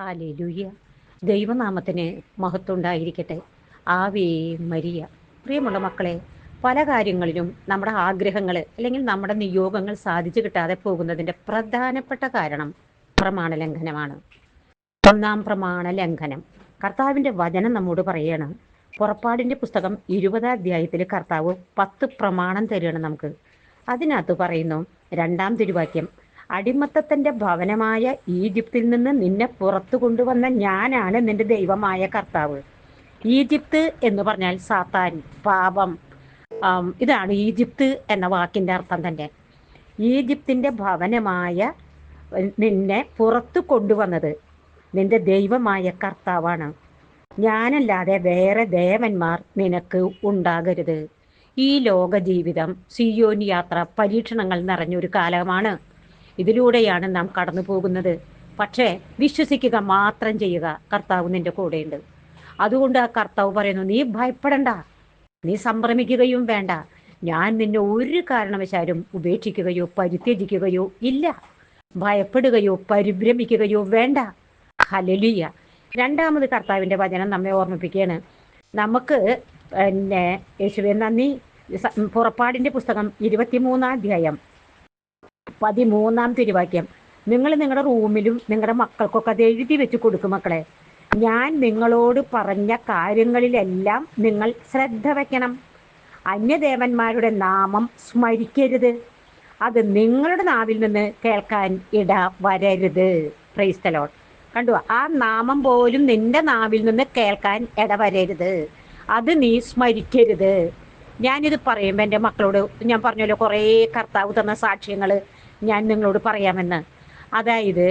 Hallelujah. ദൈവനാമത്തിന് മഹത്വം ഉണ്ടായിരിക്കട്ടെ ആവേ മരിയ. പ്രിയമുള്ള മക്കളെ പല കാര്യങ്ങളിലും നമ്മുടെ ആഗ്രഹങ്ങൾ അല്ലെങ്കിൽ നമ്മുടെ നിയോഗങ്ങൾ സാധിച്ചു കിട്ടാതെ പോകുന്നതിന്റെ പ്രധാനപ്പെട്ട കാരണം പ്രമാണ ലംഘനമാണ്. ഒന്നാം പ്രമാണ ലംഘനം. കർത്താവിന്റെ വചനം നമ്മോട് പറയാണ്. പുറപ്പാടിന്റെ പുസ്തകം ഇരുപതാം അധ്യായത്തിൽ കർത്താവ് പത്ത് പ്രമാണം തരുകയാണ് നമുക്ക്. അതിനകത്ത് പറയുന്നു രണ്ടാം തിരുവാക്യം അടിമത്തത്തിന്റെ ഭവനമായ ഈജിപ്തിൽ നിന്ന് നിന്നെ പുറത്തു കൊണ്ടുവന്ന ഞാനാണ് നിന്റെ ദൈവമായ കർത്താവ്. ഈജിപ്ത് എന്ന് പറഞ്ഞാൽ സാത്താൻ പാപം. ഇതാണ് ഈജിപ്ത് എന്ന വാക്കിന്റെ അർത്ഥം തന്നെ. ഈജിപ്തിന്റെ ഭവനമായ നിന്നെ പുറത്തു കൊണ്ടുവന്നത് നിന്റെ ദൈവമായ കർത്താവാണ്. ഞാനല്ലാതെ വേറെ ദേവന്മാർ നിനക്ക് ഉണ്ടാകരുത്. ഈ ലോക ജീവിതം സിയോൻ യാത്ര പരീക്ഷണങ്ങൾ നിറഞ്ഞൊരു കാലമാണ്. ഇതിലൂടെയാണ് നാം കടന്നു പോകുന്നത്. പക്ഷേ വിശ്വസിക്കുക മാത്രം ചെയ്യുക കർത്താവ് നിന്റെ കൂടെയുണ്ട്. അതുകൊണ്ട് ആ കർത്താവ് പറയുന്നു നീ ഭയപ്പെടണ്ട. നീ സംഭ്രമിക്കുകയും വേണ്ട. ഞാൻ നിന്നെ ഒരു കാരണവശാലും ഉപേക്ഷിക്കുകയോ പരിത്യജിക്കുകയോ ഇല്ല. ഭയപ്പെടുകയോ പരിഭ്രമിക്കുകയോ വേണ്ട. ഹലലിയ രണ്ടാമത് കർത്താവിന്റെ വചനം നമ്മെ ഓർമ്മിപ്പിക്കുകയാണ്. നമുക്ക് പിന്നെ യേശുവെ നന്ദി. പുറപ്പാടിന്റെ പുസ്തകം ഇരുപത്തിമൂന്നാം അധ്യായം. പതിമൂന്നാം തിരുവാക്യം. നിങ്ങൾ നിങ്ങളുടെ റൂമിലും നിങ്ങളുടെ മക്കൾക്കൊക്കെ അത് എഴുതി വെച്ച് കൊടുക്കും മക്കളെ. ഞാൻ നിങ്ങളോട് പറഞ്ഞ കാര്യങ്ങളിലെല്ലാം നിങ്ങൾ ശ്രദ്ധ വയ്ക്കണം അന്യദേവന്മാരുടെ നാമം സ്മരിക്കരുത്. അത് നിങ്ങളുടെ നാവിൽ നിന്ന് കേൾക്കാൻ ഇട വരരുത്. പ്രൈസ്തലോൺ കണ്ടു ആ നാമം പോലും നിന്റെ നാവിൽ നിന്ന് കേൾക്കാൻ ഇടവരരുത് അത് നീ സ്മരിക്കരുത്. ഞാനിത് പറയുമ്പോൾ എന്റെ മക്കളോട് ഞാൻ പറഞ്ഞല്ലോ കുറേ കർത്താവ് തന്ന സാക്ഷ്യങ്ങൾ ഞാൻ നിങ്ങളോട് പറയാമെന്ന്. അതായത്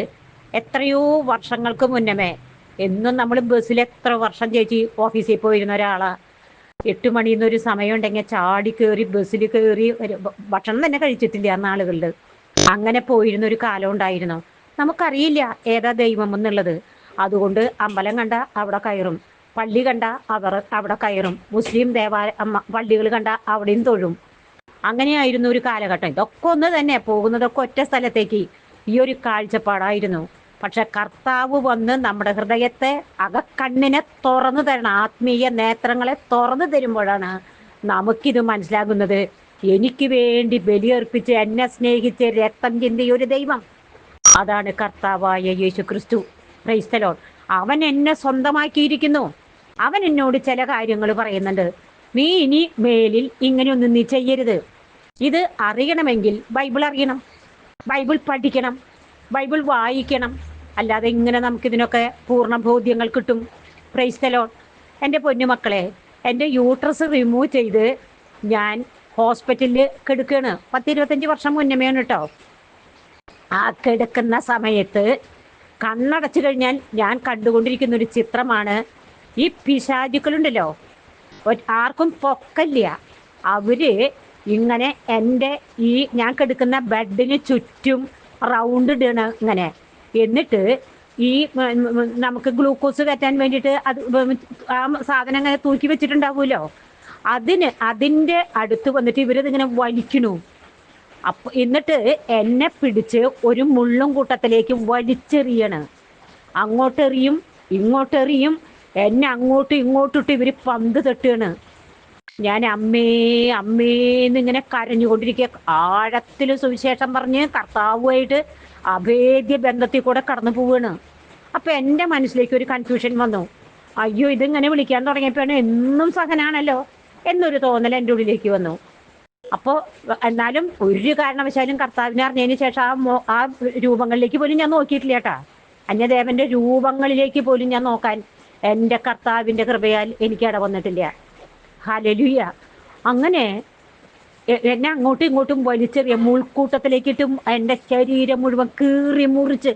എത്രയോ വർഷങ്ങൾക്ക് മുന്നമേ എന്നും നമ്മൾ ബസ്സിൽ എത്ര വർഷം ചേച്ചി ഓഫീസിൽ പോയിരുന്ന ഒരാളാ. എട്ട് മണിന്ന് സമയം ഉണ്ടെങ്കിൽ ചാടി കയറി ബസ്സിൽ കയറി ഭക്ഷണം തന്നെ കഴിച്ചിട്ടില്ല അന്ന് ആളുകളിൽ അങ്ങനെ പോയിരുന്ന ഒരു കാലം ഉണ്ടായിരുന്നു. നമുക്കറിയില്ല ഏതാ ദൈവം എന്നുള്ളത്. അതുകൊണ്ട് അമ്പലം കണ്ട അവിടെ കയറും. പള്ളി കണ്ട അവർ അവിടെ കയറും. മുസ്ലിം ദേവാലയ പള്ളികൾ കണ്ട അവിടെയും തൊഴും. അങ്ങനെയായിരുന്നു ഒരു കാലഘട്ടം. ഇതൊക്കെ ഒന്ന് തന്നെ പോകുന്നതൊക്കെ ഒറ്റ സ്ഥലത്തേക്ക് ഈ ഒരു കാഴ്ചപ്പാടായിരുന്നു. പക്ഷെ കർത്താവ് വന്ന് നമ്മുടെ ഹൃദയത്തെ അകക്കണ്ണിനെ തുറന്നു തരണം. ആത്മീയ നേത്രങ്ങളെ തുറന്നു തരുമ്പോഴാണ് നമുക്കിത് മനസ്സിലാകുന്നത്. എനിക്ക് വേണ്ടി ബലിയർപ്പിച്ച് എന്നെ സ്നേഹിച്ച് രക്തം ചിന്തിയ ഒരു ദൈവം. അതാണ് കർത്താവായ യേശു ക്രിസ്തു ക്രൈസ്തലോൺ അവൻ എന്നെ സ്വന്തമാക്കിയിരിക്കുന്നു. അവൻ എന്നോട് ചില കാര്യങ്ങൾ പറയുന്നുണ്ട്. നീ ഇനി മേലിൽ ഇങ്ങനെയൊന്നും നീ ചെയ്യരുത്. ഇത് അറിയണമെങ്കിൽ ബൈബിൾ അറിയണം. ബൈബിൾ പഠിക്കണം. ബൈബിൾ വായിക്കണം. അല്ലാതെ ഇങ്ങനെ നമുക്കിതിനൊക്കെ പൂർണ ബോധ്യങ്ങൾ കിട്ടും. പ്രൈസ്തലോൺ എന്റെ പൊന്നുമക്കളെ എന്റെ യൂട്രസ് റിമൂവ് ചെയ്ത് ഞാൻ ഹോസ്പിറ്റലിൽ കിടക്കുകയാണ് പത്തിരുപത്തഞ്ച് വർഷം മുന്നമേയാണ് കേട്ടോ ആ കിടക്കുന്ന സമയത്ത് കണ്ണടച്ചു കഴിഞ്ഞാൽ ഞാൻ കണ്ടുകൊണ്ടിരിക്കുന്ന ഒരു ചിത്രമാണ് ഈ പിശാചുക്കളുണ്ടല്ലോ. ആർക്കും പൊക്കല്ല അവർ ഇങ്ങനെ എന്റെ ഈ ഞാൻ കിടക്കുന്ന ബെഡിന് ചുറ്റും റൗണ്ട് ഇടണ ഇങ്ങനെ. എന്നിട്ട് ഈ നമുക്ക് ഗ്ലൂക്കോസ് കയറ്റാൻ വേണ്ടിയിട്ട് അത് ആ സാധനം ഇങ്ങനെ തൂക്കി വെച്ചിട്ടുണ്ടാവുമല്ലോ അതിന് അതിന്റെ അടുത്ത് വന്നിട്ട് ഇവരതിങ്ങനെ വലിക്കണു. അപ്പൊ എന്നിട്ട് എന്നെ പിടിച്ച് ഒരു മുള്ളും കൂട്ടത്തിലേക്ക് വലിച്ചെറിയണ്. അങ്ങോട്ടെറിയും ഇങ്ങോട്ടെറിയും എന്നെ അങ്ങോട്ടും ഇങ്ങോട്ടും ഇട്ട് ഇവർ പന്ത് തട്ടുകയാണ്. ഞാൻ അമ്മേ അമ്മേന്ന് ഇങ്ങനെ കരഞ്ഞുകൊണ്ടിരിക്കുക. ആഴത്തിൽ സുവിശേഷം പറഞ്ഞ് കർത്താവുമായിട്ട് അഭേദ്യ ബന്ധത്തിൽ കൂടെ കടന്നു പോവുകയാണ്. അപ്പൊ എന്റെ മനസ്സിലേക്ക് ഒരു കൺഫ്യൂഷൻ വന്നു. അയ്യോ ഇതിങ്ങനെ വിളിക്കാൻ തുടങ്ങിയപ്പോഴാണ് എന്നും സഹനാണല്ലോ എന്നൊരു തോന്നൽ എന്റെ ഉള്ളിലേക്ക് വന്നു. അപ്പോൾ എന്നാലും ഒരു കാരണവശാലും കർത്താവിനെ അറിഞ്ഞതിന് ശേഷം ആ മോ ആ രൂപങ്ങളിലേക്ക് പോലും ഞാൻ നോക്കിയിട്ടില്ല കേട്ടാ. അന്യദേവന്റെ രൂപങ്ങളിലേക്ക് പോലും ഞാൻ നോക്കാൻ എന്റെ കർത്താവിന്റെ കൃപയാൽ എനിക്ക് ഇട വന്നിട്ടില്ല. ഹലലുയ അങ്ങനെ എന്നെ അങ്ങോട്ടും ഇങ്ങോട്ടും വലിച്ചെറിയ മുൾക്കൂട്ടത്തിലേക്കിട്ടും എന്റെ ശരീരം മുഴുവൻ കീറി മുറിച്ച്.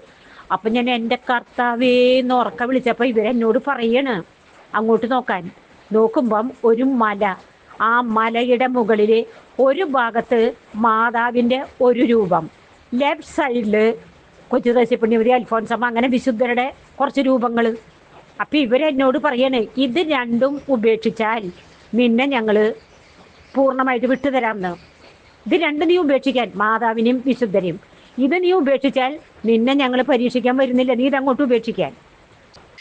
അപ്പം ഞാൻ എന്റെ കർത്താവേ എന്ന് ഉറക്ക വിളിച്ചപ്പോൾ ഇവരെന്നോട് പറയണ് അങ്ങോട്ട് നോക്കാൻ. നോക്കുമ്പം ഒരു മല. ആ മലയുടെ മുകളിൽ ഒരു ഭാഗത്ത് മാതാവിന്റെ ഒരു രൂപം. ലെഫ്റ്റ് സൈഡിൽ കൊച്ചു ദേശപ്പണ്ണിവരി അൽഫോൻസമ്മ അങ്ങനെ വിശുദ്ധരുടെ കുറച്ച് രൂപങ്ങൾ അപ്പം ഇവരെന്നോട് പറയണേ ഇത് രണ്ടും ഉപേക്ഷിച്ചാൽ നിന്നെ ഞങ്ങൾ പൂർണമായിട്ട് വിട്ടുതരാമെന്ന്. ഇത് രണ്ടും നീ ഉപേക്ഷിക്കാൻ മാതാവിനെയും വിശുദ്ധനെയും ഇത് നീ ഉപേക്ഷിച്ചാൽ നിന്നെ ഞങ്ങൾ പരീക്ഷിക്കാൻ വരുന്നില്ല നീ ഇതങ്ങോട്ട് ഉപേക്ഷിക്കാൻ.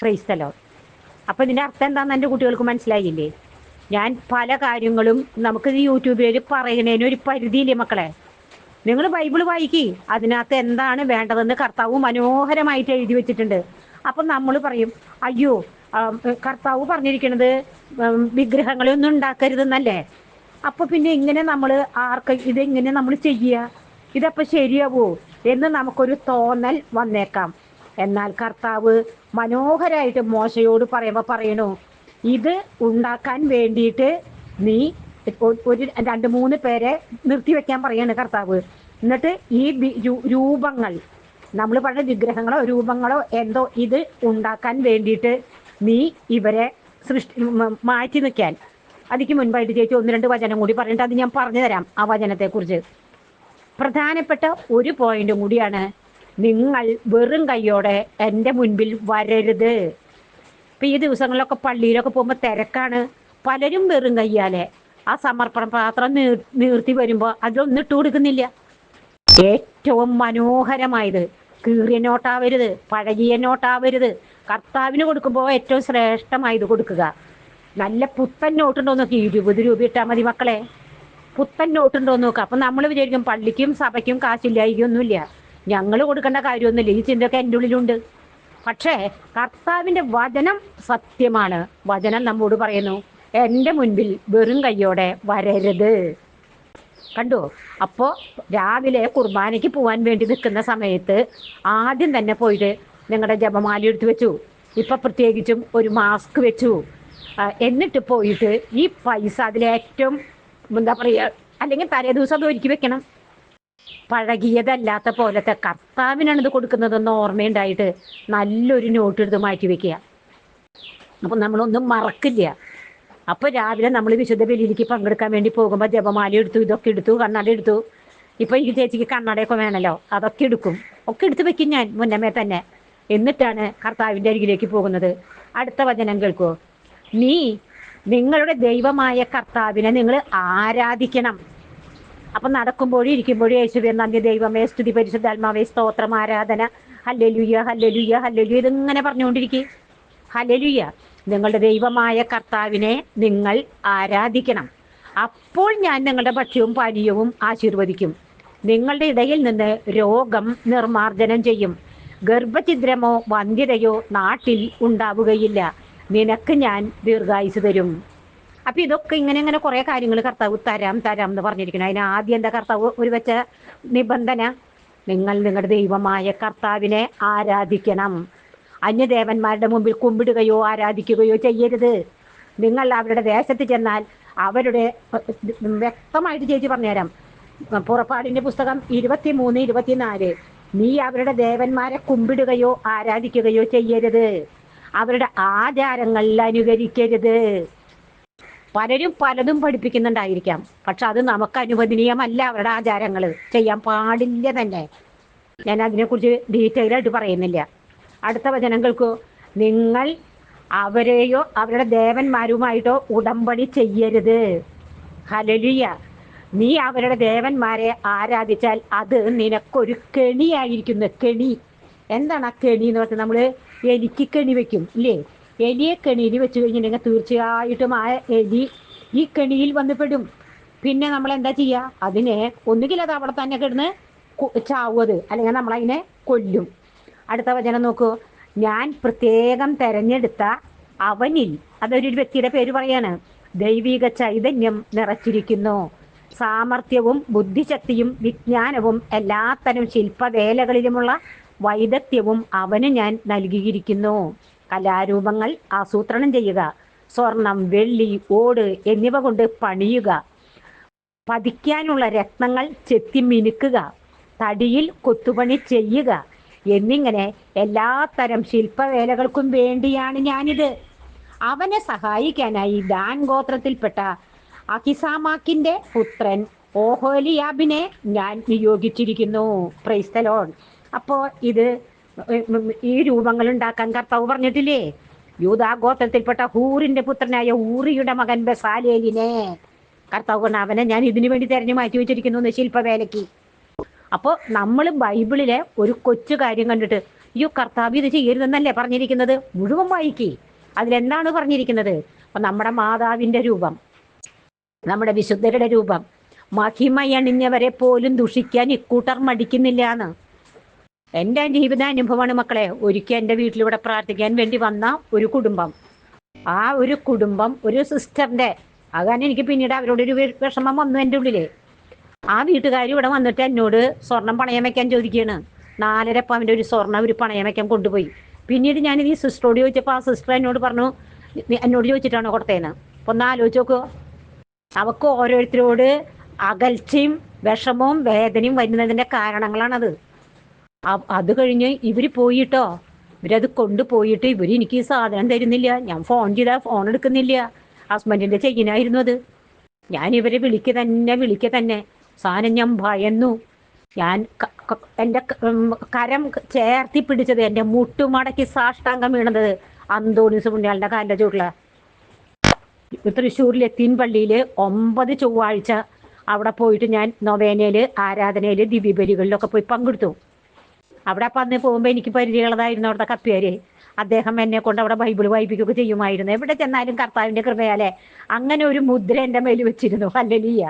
ക്രൈസ്തലോ അപ്പൊ ഇതിന്റെ അർത്ഥം എന്താണെന്ന് എന്റെ കുട്ടികൾക്ക് മനസ്സിലായില്ലേ? ഞാൻ പല കാര്യങ്ങളും നമുക്ക് യൂട്യൂബിൽ പറയുന്നതിന് ഒരു പരിധിയില്ലേ മക്കളെ? നിങ്ങൾ ബൈബിൾ വായിക്കി അതിനകത്ത് എന്താണ് വേണ്ടതെന്ന് കർത്താവ് മനോഹരമായിട്ട് എഴുതി വെച്ചിട്ടുണ്ട്. അപ്പം നമ്മൾ പറയും അയ്യോ കർത്താവ് പറഞ്ഞിരിക്കുന്നത് വിഗ്രഹങ്ങളെ ഒന്നും ഉണ്ടാക്കരുതെന്നല്ലേ? അപ്പൊ പിന്നെ ഇങ്ങനെ നമ്മൾ ആർക്ക് ഇതെങ്ങനെ നമ്മൾ ചെയ്യുക ഇതപ്പോൾ ശരിയാവോ? എന്ന് നമുക്കൊരു തോന്നൽ വന്നേക്കാം. എന്നാൽ കർത്താവ് മനോഹരായിട്ട് മോശയോട് പറയുമ്പോൾ പറയണു ഇത് ഉണ്ടാക്കാൻ വേണ്ടിയിട്ട് നീ ഒരു രണ്ട് മൂന്ന് പേരെ നിർത്തി വെക്കാൻ പറയാണ് കർത്താവ്. എന്നിട്ട് ഈ രൂപങ്ങൾ നമ്മൾ പറഞ്ഞ വിഗ്രഹങ്ങളോ രൂപങ്ങളോ എന്തോ ഇത് ഉണ്ടാക്കാൻ വേണ്ടിയിട്ട് നീ ഇവരെ സൃഷ്ടി മാറ്റി നിൽക്കാൻ. അതിക്ക് മുൻപായിട്ട് ചേച്ചി ഒന്ന് രണ്ട് വചനം കൂടി പറഞ്ഞിട്ട് അത് ഞാൻ പറഞ്ഞു തരാം ആ വചനത്തെ കുറിച്ച് പ്രധാനപ്പെട്ട ഒരു പോയിന്റും കൂടിയാണ് നിങ്ങൾ വെറും കൈയോടെ എന്റെ മുൻപിൽ വരരുത്. ഇപ്പൊ ഈ ദിവസങ്ങളിലൊക്കെ പള്ളിയിലൊക്കെ പോകുമ്പോൾ തിരക്കാണ്. പലരും വെറും കയ്യാലെ ആ സമർപ്പണ പാത്രം നീർ നീർത്തി വരുമ്പോൾ അതിലൊന്നും ഇട്ട് കൊടുക്കുന്നില്ല. ഏറ്റവും മനോഹരമായത് കീറിയ നോട്ടാവരുത് പഴകിയ നോട്ടാവരുത്. കർത്താവിന് കൊടുക്കുമ്പോൾ ഏറ്റവും ശ്രേഷ്ഠമായത് കൊടുക്കുക. നല്ല പുത്തൻ നോട്ടുണ്ടോ നോക്കി ഇരുപത് രൂപ ഇട്ടാൽ മതി മക്കളെ. പുത്തൻ നോട്ടുണ്ടോ നോക്കുക അപ്പം നമ്മൾ വിചാരിക്കും പള്ളിക്കും സഭയ്ക്കും കാശില്ലായിരിക്കൊന്നുമില്ല ഞങ്ങൾ കൊടുക്കേണ്ട കാര്യമൊന്നുമില്ല. ഈ ചിന്തയൊക്കെ എന്റെ ഉള്ളിലുണ്ട്. പക്ഷേ കർത്താവിന്റെ വചനം സത്യമാണ്. വചനം നമ്മോട് പറയുന്നു എന്റെ മുൻപിൽ വെറും കയ്യോടെ വരരുത്. കണ്ടോ? അപ്പോൾ രാവിലെ കുർബാനയ്ക്ക് പോകാൻ വേണ്ടി നിൽക്കുന്ന സമയത്ത് ആദ്യം തന്നെ പോയിട്ട് നിങ്ങളുടെ ജപമാല എടുത്ത് വെച്ചു. ഇപ്പം പ്രത്യേകിച്ചും ഒരു മാസ്ക് വെച്ചു. എന്നിട്ട് പോയിട്ട് ഈ പൈസ അതിലേറ്റവും എന്താ പറയുക അല്ലെങ്കിൽ തലേ ദിവസം അത് ഒരുക്കി വെക്കണം. പഴകിയതല്ലാത്ത പോലത്തെ കർത്താവിനാണ് ഇത് കൊടുക്കുന്നതെന്ന് ഓർമ്മയുണ്ടായിട്ട് നല്ലൊരു നോട്ട് എടുത്ത് മാറ്റി വെക്കുക. അപ്പം നമ്മളൊന്നും മറക്കില്ല. അപ്പോൾ രാവിലെ നമ്മൾ വിശുദ്ധ ബലിയിലേക്ക് പങ്കെടുക്കാൻ വേണ്ടി പോകുമ്പോൾ ജപമാല എടുത്തു ഇതൊക്കെ എടുത്തു കണ്ണട എടുത്തു. ഇപ്പൊ എനിക്ക് ചേച്ചിക്ക് കണ്ണടയൊക്കെ വേണമല്ലോ അതൊക്കെ എടുക്കും. ഒക്കെ എടുത്തു വെക്കും ഞാൻ മുന്നമേ തന്നെ. എന്നിട്ടാണ് കർത്താവിന്റെ അരികിലേക്ക് പോകുന്നത്. അടുത്ത വചനം കേൾക്കൂ. നീ നിങ്ങളുടെ ദൈവമായ കർത്താവിനെ നിങ്ങൾ ആരാധിക്കണം. അപ്പൊ നടക്കുമ്പോഴും ഇരിക്കുമ്പോഴും യേശുവെ നന്ദി ദൈവമേ സ്തുതി പരിശുദ്ധാത്മാവേ സ്തോത്രം ആരാധന. ഹല്ലലുയ്യ ഹല്ലലുയ്യ ഹല്ലലുയ്യ ഇതിങ്ങനെ പറഞ്ഞുകൊണ്ടിരിക്കും. ഹലലുയ്യ നിങ്ങളുടെ ദൈവമായ കർത്താവിനെ നിങ്ങൾ ആരാധിക്കണം. അപ്പോൾ ഞാൻ നിങ്ങളുടെ ഭക്ഷ്യവും പാനീയവും ആശീർവദിക്കും. നിങ്ങളുടെ ഇടയിൽ നിന്ന് രോഗം നിർമാർജനം ചെയ്യും. ഗർഭഛിദ്രമോ വന്ധ്യതയോ നാട്ടിൽ ഉണ്ടാവുകയില്ല. നിനക്ക് ഞാൻ ദീർഘായുസ് തരും. അപ്പൊ ഇതൊക്കെ ഇങ്ങനെ ഇങ്ങനെ കുറേ കാര്യങ്ങൾ കർത്താവ് തരാം തരാം എന്ന് പറഞ്ഞിരിക്കുന്നു. അതിന് ആദ്യം എന്താ കർത്താവ് ഒരു വെച്ച നിബന്ധന? നിങ്ങൾ നിങ്ങളുടെ ദൈവമായ കർത്താവിനെ ആരാധിക്കണം. അന്യദേവന്മാരുടെ മുമ്പിൽ കുമ്പിടുകയോ ആരാധിക്കുകയോ ചെയ്യരുത്. നിങ്ങൾ അവരുടെ ദേശത്ത് ചെന്നാൽ അവരുടെ വ്യക്തമായിട്ട് ചേച്ചി പറഞ്ഞുതരാം. പുറപ്പാടിന്റെ പുസ്തകം ഇരുപത്തി മൂന്ന് ഇരുപത്തിനാല്. നീ അവരുടെ ദേവന്മാരെ കുമ്പിടുകയോ ആരാധിക്കുകയോ ചെയ്യരുത്. അവരുടെ ആചാരങ്ങളിൽ അനുകരിക്കരുത്. പലരും പലതും പഠിപ്പിക്കുന്നുണ്ടായിരിക്കാം. പക്ഷെ അത് നമുക്ക് അനുവദനീയമല്ല അവരുടെ ആചാരങ്ങൾ ചെയ്യാൻ പാടില്ല തന്നെ. ഞാൻ അതിനെക്കുറിച്ച് ഡീറ്റെയിൽ ആയിട്ട് പറയുന്നില്ല. അടുത്ത വചനം കേൾക്കൂ നിങ്ങൾ അവരെയോ അവരുടെ ദേവന്മാരുമായിട്ടോ ഉടമ്പടി ചെയ്യരുത്. ഹലലിയ നീ അവരുടെ ദേവന്മാരെ ആരാധിച്ചാൽ അത് നിനക്കൊരു കെണിയായിരിക്കുന്നു. കെണി. എന്താണ് ആ കെണി എന്ന് പറഞ്ഞാൽ നമ്മൾ എലിക്ക് കെണി വെക്കും ഇല്ലേ? എലിയെ കെണിയിൽ വെച്ച് കഴിഞ്ഞിട്ടുണ്ടെങ്കിൽ തീർച്ചയായിട്ടും ആ എലി ഈ കെണിയിൽ വന്നപ്പെടും പിന്നെ നമ്മൾ എന്താ ചെയ്യുക? അതിനെ ഒന്നുകിൽ അത് അവിടെ തന്നെ കിടന്ന് ചാവുക അല്ലെങ്കിൽ നമ്മളതിനെ കൊല്ലും. അടുത്ത വചനം നോക്കൂ. ഞാൻ പ്രത്യേകം തെരഞ്ഞെടുത്ത അവനിൽ അതൊരു വ്യക്തിയുടെ പേര് പറയാണ് ദൈവിക ചൈതന്യം നിറച്ചിരിക്കുന്നു. സാമർഥ്യവും ബുദ്ധിശക്തിയും വിജ്ഞാനവും എല്ലാത്തരം ശില്പവേലകളിലുമുള്ള വൈദഗ്ധ്യവും അവന് ഞാൻ നൽകിയിരിക്കുന്നു. കലാരൂപങ്ങൾ ആസൂത്രണം ചെയ്യുക സ്വർണം വെള്ളി ഓട് എന്നിവ കൊണ്ട് പണിയുക പതിക്കാനുള്ള രത്നങ്ങൾ ചെത്തി മിനുക്കുക തടിയിൽ കൊത്തുപണി ചെയ്യുക എന്നിങ്ങനെ എല്ലാത്തരം ശില്പവേലകൾക്കും വേണ്ടിയാണ് ഞാനിത്. അവനെ സഹായിക്കാനായി ദാൻ ഗോത്രത്തിൽപ്പെട്ട അഹിസാമാക്കിന്റെ പുത്രൻ ഓഹോലിയാബിനെ ഞാൻ നിയോഗിച്ചിരിക്കുന്നു. പ്രൈസ്തലോൺ അപ്പോ ഇത് ഈ രൂപങ്ങൾ ഉണ്ടാക്കാൻ കർത്താവ് പറഞ്ഞിട്ടില്ലേ? യൂതാ ഗോത്രത്തിൽപ്പെട്ട ഹൂറിന്റെ പുത്രനായ ഊറിയുടെ മകൻ ബസാലേലിനെ. കർത്താവ് അവനെ ഞാൻ ഇതിനു വേണ്ടി തെരഞ്ഞു മാറ്റി വെച്ചിരിക്കുന്നു ശില്പവേലയ്ക്ക്. അപ്പോൾ നമ്മൾ ബൈബിളിലെ ഒരു കൊച്ചു കാര്യം കണ്ടിട്ട് അയ്യോ കർത്താവ് ഇത് ചെയ്യരുതെന്നല്ലേ പറഞ്ഞിരിക്കുന്നത്? മുഴുവൻ വായിക്കേ. അതിലെന്താണ് പറഞ്ഞിരിക്കുന്നത്? അപ്പൊ നമ്മുടെ മാതാവിന്റെ രൂപം നമ്മുടെ വിശുദ്ധരുടെ രൂപം. മഹിമയണിഞ്ഞവരെ പോലും ദുഷിക്കാൻ ഇക്കൂട്ടർ മടിക്കുന്നില്ല എന്ന് എന്റെ ജീവിതാനുഭവമാണ് മക്കളെ? ഒരിക്കൽ എന്റെ വീട്ടിലൂടെ പ്രാർത്ഥിക്കാൻ വേണ്ടി വന്ന ഒരു കുടുംബം. ആ ഒരു കുടുംബം ഒരു സിസ്റ്ററിന്റെ അതാണ് എനിക്ക് പിന്നീട് അവരോട് ഒരു വിഷമം വന്നു എന്റെ ഉള്ളിൽ. ആ വീട്ടുകാർ ഇവിടെ വന്നിട്ട് എന്നോട് സ്വർണം പണയം വെക്കാൻ ചോദിക്കുകയാണ് നാലര പവന്റെ ഒരു സ്വർണം ഒരു പണയം വെക്കാൻ കൊണ്ടുപോയി. പിന്നീട് ഞാൻ ഈ സിസ്റ്ററോട് ചോദിച്ചപ്പോൾ ആ സിസ്റ്റർ എന്നോട് പറഞ്ഞു എന്നോട് ചോദിച്ചിട്ടാണ് കൊടുത്തേന്ന്? അപ്പൊ ഒന്ന് ആലോചിച്ച് നോക്കുക അവക്ക് ഓരോരുത്തരോട് അകൽച്ചയും വിഷമവും വേദനയും വരുന്നതിന്റെ കാരണങ്ങളാണത്. അത് കഴിഞ്ഞ് ഇവർ പോയിട്ടോ? ഇവരത് കൊണ്ടുപോയിട്ട് ഇവർ എനിക്ക് ഈ സാധനം തരുന്നില്ല. ഞാൻ ഫോൺ ചെയ്താൽ ഫോൺ എടുക്കുന്നില്ല. ഹസ്ബൻഡിന്റെ ചെയിനായിരുന്നു അത്. ഞാൻ ഇവരെ വിളിക്കുക തന്നെ വിളിക്കുക തന്നെ. സാധനം ഞാൻ ഭയന്നു ഞാൻ എന്റെ കരം ചേർത്തി പിടിച്ചത് എന്റെ മുട്ടുമടക്കി സാഷ്ടാംഗം വീണത് അന്തോണിസ് പുണ്യാളിന്റെ കാലിന്റെ ചൂട്ടില തൃശ്ശൂരിലെ തീൻപള്ളിയിൽ ഒമ്പത് ചൊവ്വാഴ്ച അവിടെ പോയിട്ട് ഞാൻ നൊവേനയിൽ ആരാധനയിൽ ദിവ്യബലികളിലൊക്കെ പോയി പങ്കെടുത്തു. അവിടെ അപ്പം അന്ന് പോകുമ്പോൾ എനിക്ക് പരിചയമുള്ളതായിരുന്നു അവിടുത്തെ കപ്പിയാര്. അദ്ദേഹം എന്നെ കൊണ്ട് അവിടെ ബൈബിൾ വായിപ്പിക്കുകയൊക്കെ ചെയ്യുമായിരുന്നു. എവിടെ ചെന്നാലും കർത്താവിന്റെ കൃപയാലെ. അങ്ങനെ ഒരു മുദ്ര എന്റെ മേൽ വെച്ചിരുന്നു. അല്ലലിയ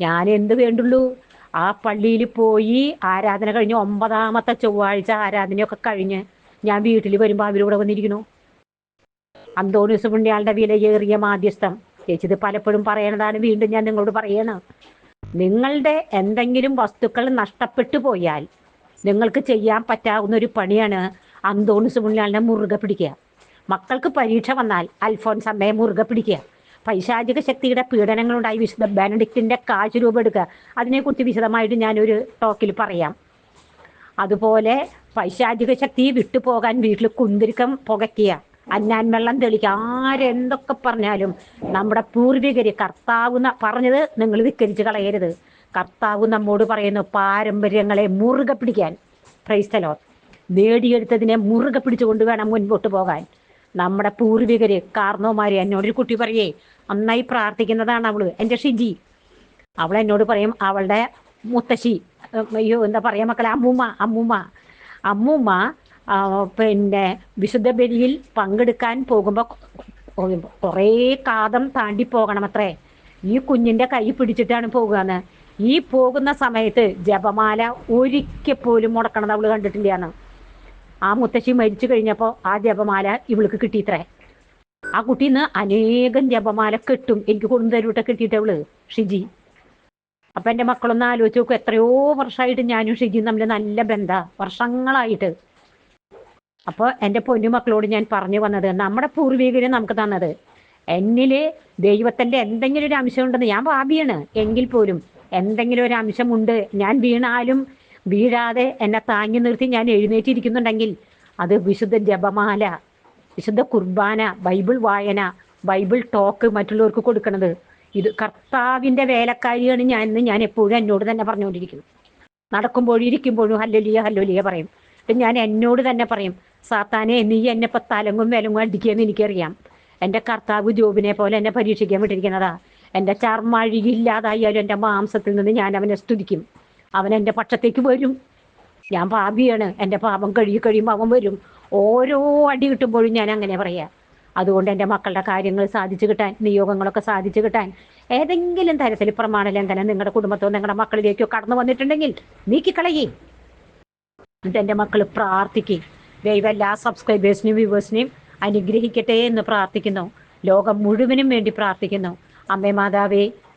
ഞാൻ എന്ത് വേണ്ടുള്ളൂ? ആ പള്ളിയിൽ പോയി ആരാധന കഴിഞ്ഞ് ഒമ്പതാമത്തെ ചൊവ്വാഴ്ച ആരാധനയൊക്കെ കഴിഞ്ഞ് ഞാൻ വീട്ടിൽ വരുമ്പോൾ അവരിവിടെ വന്നിരിക്കുന്നു. അന്തോണിസ് പുണ്യാളുടെ വിലയേറിയ മാധ്യസ്ഥം. ചേച്ചി ഇത് പലപ്പോഴും പറയണതാണ് വീണ്ടും ഞാൻ നിങ്ങളോട് പറയണം. നിങ്ങളുടെ എന്തെങ്കിലും വസ്തുക്കൾ നഷ്ടപ്പെട്ടു പോയാൽ നിങ്ങൾക്ക് ചെയ്യാൻ പറ്റാവുന്ന ഒരു പണിയാണ് അന്തോണിസ് പുണ്യാളിനെ മുറുകെ പിടിക്കുക. മക്കൾക്ക് പരീക്ഷ വന്നാൽ അൽഫോൻസ് അമ്മയെ മുറുകെ പിടിക്കുക. പൈശാചിക ശക്തിയുടെ പീഡനങ്ങളുണ്ടായി വിശുദ്ധ ബെനഡിക്റ്റിന്റെ കാശ് രൂപം എടുക്കുക അതിനെക്കുറിച്ച് വിശദമായിട്ട് ഞാനൊരു ടോക്കിൽ പറയാം. അതുപോലെ പൈശാചിക ശക്തി വിട്ടുപോകാൻ വീട്ടിൽ കുന്തിരിക്കം പുകയ്ക്കുക. അന്നാൻ വെള്ളം തെളിക്കുക. ആരെന്തൊക്കെ പറഞ്ഞാലും നമ്മുടെ പൂർവികര് കർത്താവ് പറഞ്ഞത് നിങ്ങൾ വിക്കരിച്ച് കളയരുത്. കർത്താവ് നമ്മോട് പറയുന്നു പാരമ്പര്യങ്ങളെ മുറുകെ പിടിക്കാൻ. ക്രൈസ്തലോ നേടിയെടുത്തതിനെ മുറുകെ പിടിച്ചുകൊണ്ട് വേണം മുൻപോട്ട് പോകാൻ. നമ്മുടെ പൂർവികര് കാർന്നോമാര് എന്നോടൊരു കുട്ടി പറയേ നന്നായി പ്രാർത്ഥിക്കുന്നതാണ് അവൾ. എന്റെ ഷിജി. അവൾ എന്നോട് പറയും അവളുടെ മുത്തശ്ശി അയ്യോ എന്താ പറയാ മക്കളെ അമ്മൂമ്മ അമ്മൂമ്മ. അമ്മൂമ്മ പിന്നെ വിശുദ്ധ ബലിയിൽ പങ്കെടുക്കാൻ പോകുമ്പോൾ കുറേ കാതം താണ്ടി പോകണം അത്രേ ഈ കുഞ്ഞിന്റെ കൈ പിടിച്ചിട്ടാണ് പോകുകയെന്ന് ഈ പോകുന്ന സമയത്ത് ജപമാല ഒരിക്കൽ പോലും മുടക്കണത് അവൾ കണ്ടിട്ടില്ലാന്ന് ആ മുത്തശ്ശി മരിച്ചു കഴിഞ്ഞപ്പോൾ ആ ജപമാല ഇവൾക്ക് കിട്ടിയിത്രേ. ആ കുട്ടി ഇന്ന് അനേകം ജപമാല കെട്ടും. എനിക്ക് കൊണ്ടുതരൂട്ട കിട്ടിയിട്ട് അവൾ ഷിജി. അപ്പൊ എന്റെ മക്കളൊന്ന് ആലോചിച്ച് നോക്കും. എത്രയോ വർഷമായിട്ട് ഞാനും ഷിജിയും തമ്മിൽ നല്ല ബന്ധ വർഷങ്ങളായിട്ട്. അപ്പോൾ എന്റെ പൊന്നു മക്കളോട് ഞാൻ പറഞ്ഞു വന്നത് നമ്മുടെ പൂർവികര് നമുക്ക് തന്നത്. എന്നിൽ ദൈവത്തിന്റെ എന്തെങ്കിലും ഒരു അംശം ഉണ്ടെന്ന് ഞാൻ ഭാവിയാണ്. എങ്കിൽ പോലും എന്തെങ്കിലും ഒരു അംശമുണ്ട് ഞാൻ വീണാലും വീഴാതെ എന്നെ താങ്ങി നിർത്തി ഞാൻ എഴുന്നേറ്റിരിക്കുന്നുണ്ടെങ്കിൽ അത് വിശുദ്ധ ജപമാല വിശുദ്ധ കുർബാന ബൈബിൾ വായന ബൈബിൾ ടോക്ക് മറ്റുള്ളവർക്ക് കൊടുക്കുന്നത് ഇത് കർത്താവിന്റെ വേലക്കാരിയാണ് ഞാൻ എന്ന് ഞാൻ എപ്പോഴും എന്നോട് തന്നെ പറഞ്ഞുകൊണ്ടിരിക്കുന്നു. നടക്കുമ്പോഴും ഇരിക്കുമ്പോഴും ഹല്ലോലിയ ഹല്ലോലിയ പറയും. ഞാൻ എന്നോട് തന്നെ പറയും. സാത്താനെ നീ എന്നെ ഇപ്പം തലങ്ങും വിലങ്ങും അടിക്കുകയെന്ന് എനിക്കറിയാം. എന്റെ കർത്താവ് ജോബിനെ പോലെ എന്നെ പരീക്ഷിക്കാൻ വിട്ടിരിക്കുന്നതാ. എന്റെ ചർമ്മഴുകില്ലാതായാലും എന്റെ മാംസത്തിൽ നിന്ന് ഞാൻ അവനെ സ്തുതിക്കും. അവൻ എന്റെ പക്ഷത്തേക്ക് വരും. ഞാൻ പാപിയാണ്. എന്റെ പാപം കഴുകി കഴിയുമ്പോൾ അവൻ വരും. ഓരോ അടി കിട്ടുമ്പോഴും ഞാൻ അങ്ങനെ പറയാം. അതുകൊണ്ട് എന്റെ മക്കളുടെ കാര്യങ്ങൾ സാധിച്ചു കിട്ടാൻ നിയോഗങ്ങളൊക്കെ സാധിച്ചു കിട്ടാൻ ഏതെങ്കിലും തരത്തിൽ പ്രമാണ ലംഘനം നിങ്ങളുടെ കുടുംബത്തോ നിങ്ങളുടെ മക്കളിലേക്കോ കടന്നു വന്നിട്ടുണ്ടെങ്കിൽ നീക്കിക്കളയേ. എന്റെ മക്കൾ പ്രാർത്ഥിക്കേ. ദൈവം എല്ലാ സബ്സ്ക്രൈബേഴ്സിനെയും വ്യൂവേഴ്സിനെയും അനുഗ്രഹിക്കട്ടെ എന്ന് പ്രാർത്ഥിക്കുന്നു. ലോകം മുഴുവനും വേണ്ടി പ്രാർത്ഥിക്കുന്നു. അമ്മേ മാതാവേ